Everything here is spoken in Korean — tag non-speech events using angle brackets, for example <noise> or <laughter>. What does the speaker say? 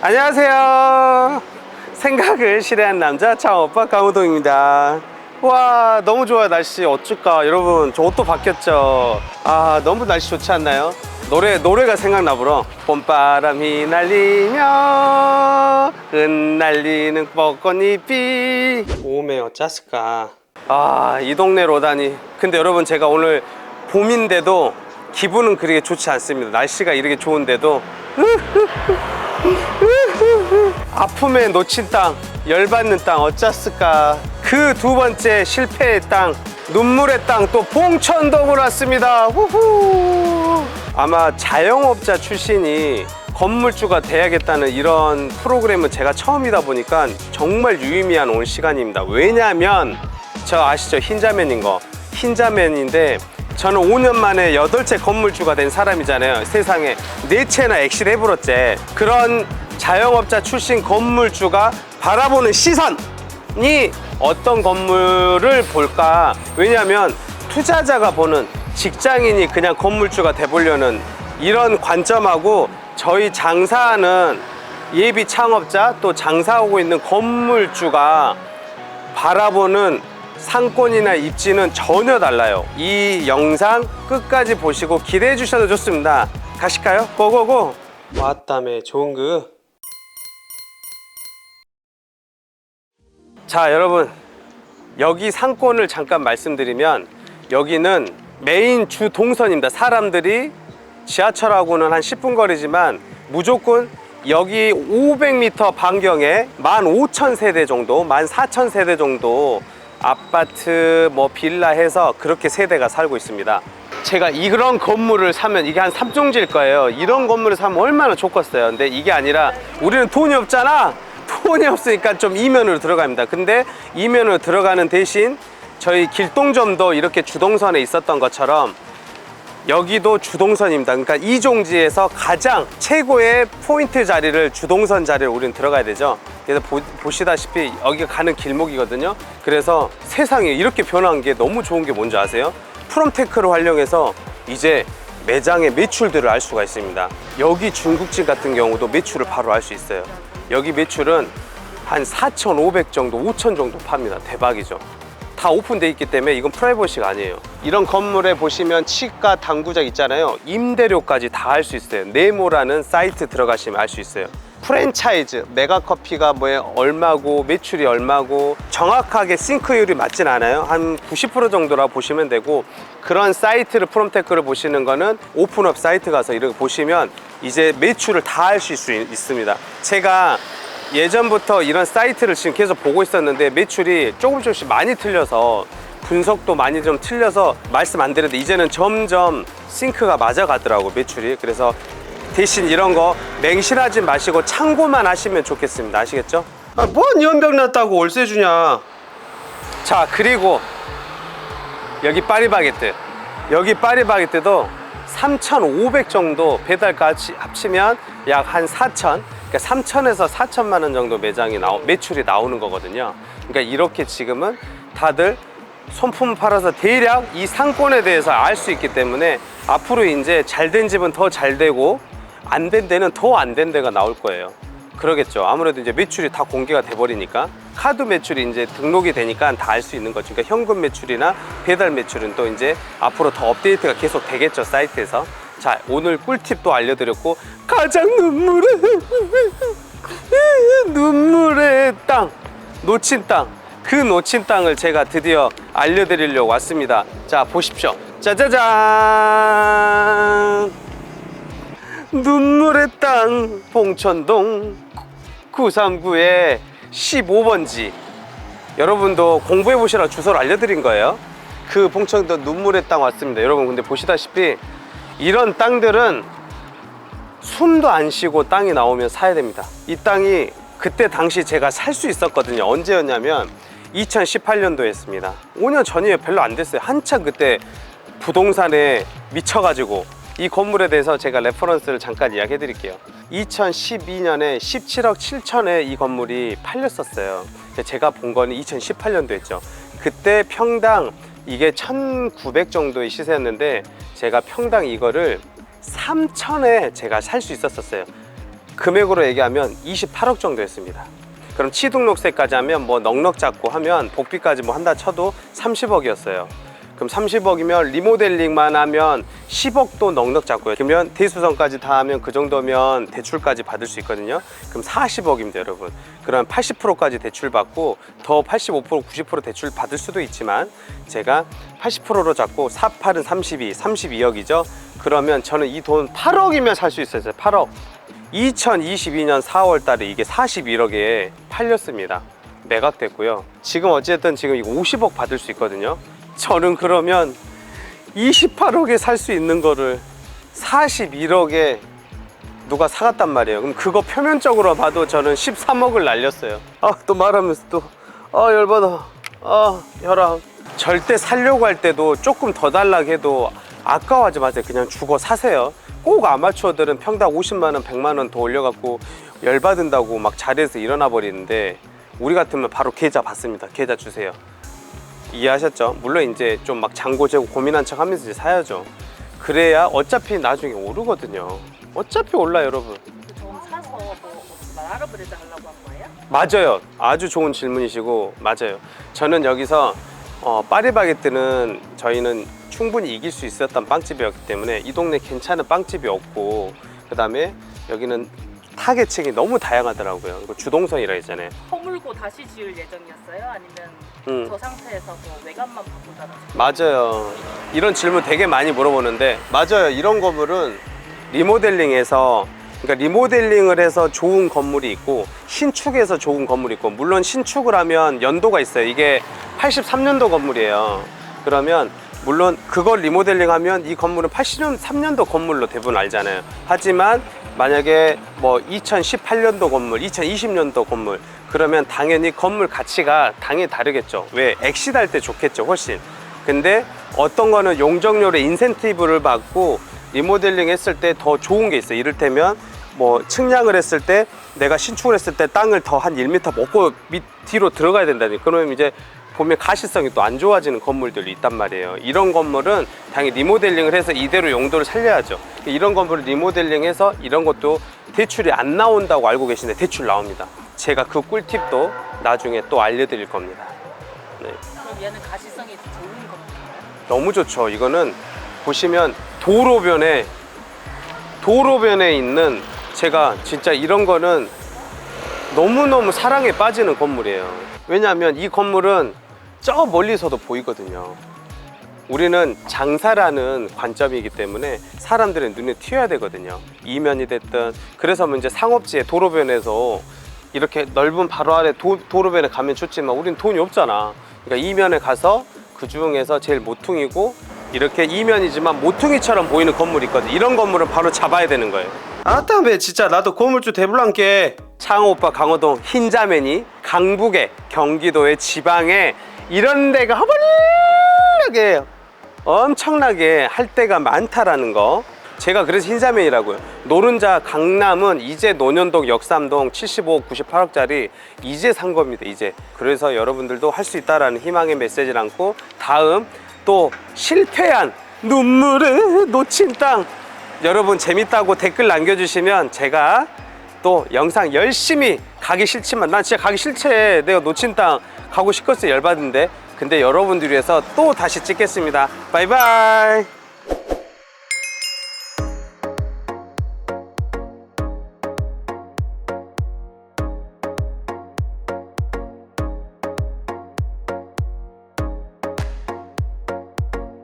안녕하세요. 생각을 실해한 남자 창오빠 강호동입니다. 와 너무 좋아요 날씨 어쩔까 여러분 저 옷도 바뀌었죠. 아 너무 날씨 좋지 않나요? 노래 노래가 생각나 불어. 봄바람이 날리며 흩날리는 벚꽃잎이 오메 어쩌스까. 아 이 동네로 오다니. 근데 여러분 제가 오늘 봄인데도 기분은 그렇게 좋지 않습니다. 날씨가 이렇게 좋은데도 <laughs> 아픔에 놓친 땅, 열받는 땅 어쩌스까. 그 두 번째 실패의 땅, 눈물의 땅, 또 봉천동으로 왔습니다. 후후. 아마 자영업자 출신이 건물주가 돼야겠다는 이런 프로그램은 제가 처음이다 보니까 정말 유의미한 오늘 시간입니다. 왜냐하면 저 아시죠? 흰자맨인 거. 흰자맨인데 저는 5년 만에 여덟째 건물주가 된 사람이잖아요. 세상에 네 채나 액실 해버렸제. 그런 자영업자 출신 건물주가 바라보는 시선이 어떤 건물을 볼까? 왜냐하면 투자자가 보는 직장인이 그냥 건물주가 돼보려는 이런 관점하고 저희 장사하는 예비 창업자 또 장사하고 있는 건물주가 바라보는 상권이나 입지는 전혀 달라요. 이 영상 끝까지 보시고 기대해 주셔도 좋습니다. 가실까요? 고고고! 왔다며 좋은 그. 자, 여러분. 여기 상권을 잠깐 말씀드리면 여기는 메인 주 동선입니다. 사람들이 지하철하고는 한 10분 거리지만 무조건 여기 500m 반경에 15,000세대 정도, 14,000세대 정도 아파트 뭐 빌라 해서 그렇게 세대가 살고 있습니다. 제가 이런 건물을 사면 이게 한 3종지일 거예요. 이런 건물을 사면 얼마나 좋겠어요. 근데 이게 아니라 우리는 돈이 없잖아. 돈이 없으니까 좀 이면으로 들어갑니다. 근데 이면으로 들어가는 대신 저희 길동점도 이렇게 주동선에 있었던 것처럼 여기도 주동선입니다. 그러니까 이 종지에서 가장 최고의 포인트 자리를 주동선 자리를 우리는 들어가야 되죠. 그래서 보, 시다시피 여기가 가는 길목이거든요. 그래서 세상에 이렇게 변한 게 너무 좋은 게 뭔지 아세요? 프롬테크를 활용해서 이제 매장의 매출들을 알 수가 있습니다. 여기 중국집 같은 경우도 매출을 바로 알 수 있어요. 여기 매출은 한 4,500 정도, 5,000 정도 팝니다. 대박이죠. 다 오픈돼 있기 때문에 이건 프라이버시가 아니에요. 이런 건물에 보시면 치과, 당구장 있잖아요. 임대료까지 다 할 수 있어요. 네모라는 사이트 들어가시면 알 수 있어요. 프랜차이즈, 메가커피가 뭐 얼마고 매출이 얼마고 정확하게 싱크율이 맞진 않아요. 한 90% 정도라 보시면 되고 그런 사이트를 프롬테크를 보시는 거는 오픈업 사이트 가서 이렇게 보시면 이제 매출을 다 할 수 있습니다. 제가 예전부터 이런 사이트를 지금 계속 보고 있었는데 매출이 조금 조금씩 많이 틀려서 분석도 많이 좀 틀려서 말씀 안 드렸는데 이제는 점점 싱크가 맞아가더라고 매출이. 그래서 대신 이런 거 맹신하지 마시고 참고만 하시면 좋겠습니다. 아시겠죠? 아, 뭔 연병 났다고 월세 주냐? 자 그리고 여기 파리바게뜨 여기 파리바게뜨도 3,500 정도 배달까지 합치면 약 한 4,000 그러니까 3,000에서 4천만 원 정도 매장이 나오, 매출이 나오는 거거든요 그러니까 이렇게 지금은 다들 손품 팔아서 대략 이 상권에 대해서 알 수 있기 때문에 앞으로 이제 잘 된 집은 더 잘 되고 안 된 데는 더 안 된 데가 나올 거예요 그러겠죠. 아무래도 이제 매출이 다 공개가 돼 버리니까 카드 매출이 이제 등록이 되니까 다 알 수 있는 거죠. 그러니까 현금 매출이나 배달 매출은 또 이제 앞으로 더 업데이트가 계속 되겠죠 사이트에서. 자 오늘 꿀팁도 알려드렸고 가장 눈물의 <laughs> 눈물의 땅 놓친 땅. 그 놓친 땅을 제가 드디어 알려드리려고 왔습니다. 자 보십시오. 짜자잔. 눈물의 땅 봉천동 939의 15번지 여러분도 공부해 보시라 주소를 알려드린 거예요 그 봉천동 눈물의 땅 왔습니다 여러분 근데 보시다시피 이런 땅들은 숨도 안 쉬고 땅이 나오면 사야 됩니다. 이 땅이 그때 당시 제가 살 수 있었거든요. 언제였냐면 2018년도였습니다. 5년 전이에요. 별로 안 됐어요. 한참 그때 부동산에 미쳐가지고 이 건물에 대해서 제가 레퍼런스를 잠깐 이야기해 드릴게요. 2012년에 17억 7천에 이 건물이 팔렸었어요. 제가 본 거는 2018년도였죠. 그때 평당 이게 1900 정도의 시세였는데 제가 평당 이거를 3천에 제가 살 수 있었었어요 금액으로 얘기하면 28억 정도 했습니다. 그럼 취등록세까지 하면 뭐 넉넉 잡고 하면 복비까지 뭐 한다 쳐도 30억이었어요. 그럼 30억이면 리모델링만 하면 10억도 넉넉 잡고요. 그러면 대수성까지 다 하면 그 정도면 대출까지 받을 수 있거든요. 그럼 40억입니다, 여러분. 그럼 80%까지 대출 받고 더 85% 90% 대출 받을 수도 있지만 제가 80%로 잡고 48은 32, 32억이죠. 그러면 저는 이 돈 8억이면 살 수 있어요. 8억. 2022년 4월 달에 이게 41억에 팔렸습니다. 매각됐고요. 지금 어쨌든 지금 이거 50억 받을 수 있거든요. 저는 그러면 28억에 살 수 있는 거를 41억에 누가 사갔단 말이에요. 그럼 그거 표면적으로 봐도 저는 13억을 날렸어요. 아, 또 말하면서 또, 아, 열받아. 아, 혈압. 절대 살려고 할 때도 조금 더 달라고 해도 아까워하지 마세요. 그냥 주고 사세요. 꼭 아마추어들은 평당 50만원, 100만원 더 올려갖고 열받은다고 막 자리에서 일어나 버리는데 우리 같으면 바로 계좌 받습니다. 계좌 주세요. 이해하셨죠? 물론 이제 좀 막 장고 재고 고민한 척 하면서 이제 사야죠. 그래야 어차피 나중에 오르거든요. 어차피 올라 여러분. 좀 사서 뭐 알아브레드 하려고 한 거예요? 맞아요. 아주 좋은 질문이시고 맞아요. 저는 여기서 어, 파리바게뜨는 저희는 충분히 이길 수 있었던 빵집이었기 때문에 이 동네 괜찮은 빵집이 없고 그 다음에 여기는 타겟층이 너무 다양하더라고요. 이거 주동선이라 했잖아요. 허물고 다시 지을 예정이었어요? 아니면 음. 저 상태에서 뭐 외관만 바꾼다든지? 맞아요. 이런 질문 되게 많이 물어보는데 맞아요. 이런 건물은 리모델링해서 그러니까 리모델링을 해서 좋은 건물이 있고 신축해서 좋은 건물이 있고 물론 신축을 하면 연도가 있어요. 이게 83년도 건물이에요. 그러면 물론 그걸 리모델링하면 이 건물은 83년도 건물로 대부분 알잖아요. 하지만 만약에 뭐 2018년도 건물, 2020년도 건물 그러면 당연히 건물 가치가 당연히 다르겠죠. 왜? 엑시달 때 좋겠죠, 훨씬. 근데 어떤 거는 용적률의 인센티브를 받고 리모델링 했을 때 더 좋은 게 있어요. 이를테면 뭐 측량을 했을 때 내가 신축을 했을 때 땅을 더 한 1m 먹고 밑 뒤로 들어가야 된다니. 그러면 이제 보면 가시성이 또 안 좋아지는 건물들이 있단 말이에요. 이런 건물은 당연히 리모델링을 해서 이대로 용도를 살려야죠. 이런 건물을 리모델링해서 이런 것도 대출이 안 나온다고 알고 계신데 대출 나옵니다. 제가 그 꿀팁도 나중에 또 알려드릴 겁니다. 네. 그럼 얘는 가시성이 좋은 겁니다. 너무 좋죠. 이거는 보시면 도로변에 도로변에 있는 제가 진짜 이런 거는 너무너무 사랑에 빠지는 건물이에요. 왜냐하면 이 건물은 저 멀리서도 보이거든요. 우리는 장사라는 관점이기 때문에 사람들의 눈에 튀어야 되거든요. 이면이 됐든 그래서 뭐 이제 상업지에 도로변에서 이렇게 넓은 바로 아래 도, 도로변에 가면 좋지만 우리는 돈이 없잖아. 그러니까 이면에 가서 그 중에서 제일 모퉁이고 이렇게 이면이지만 모퉁이처럼 보이는 건물이 있거든. 이런 건물은 바로 잡아야 되는 거예요. 아따매 진짜 나도 건물주 대불란게 창호 오빠 강호동 흰자매니 강북에 경기도의 지방에 이런 데가 허벌나게 엄청나게 할 때가 많다라는 거. 제가 그래서 흰자매이라고요. 노른자 강남은 이제 논현동 역삼동 75억 98억짜리 이제 산 겁니다 이제. 그래서 여러분들도 할 수 있다라는 희망의 메시지를 안고 다음 또 실패한 눈물을 놓친 땅. 여러분 재밌다고 댓글 남겨주시면 제가 또 영상 열심히 가기 싫지만 난 진짜 가기 싫지. 내가 놓친 땅 가고 싶겠어 열받은데. 근데 여러분들 위해서 또 다시 찍겠습니다. 바이바이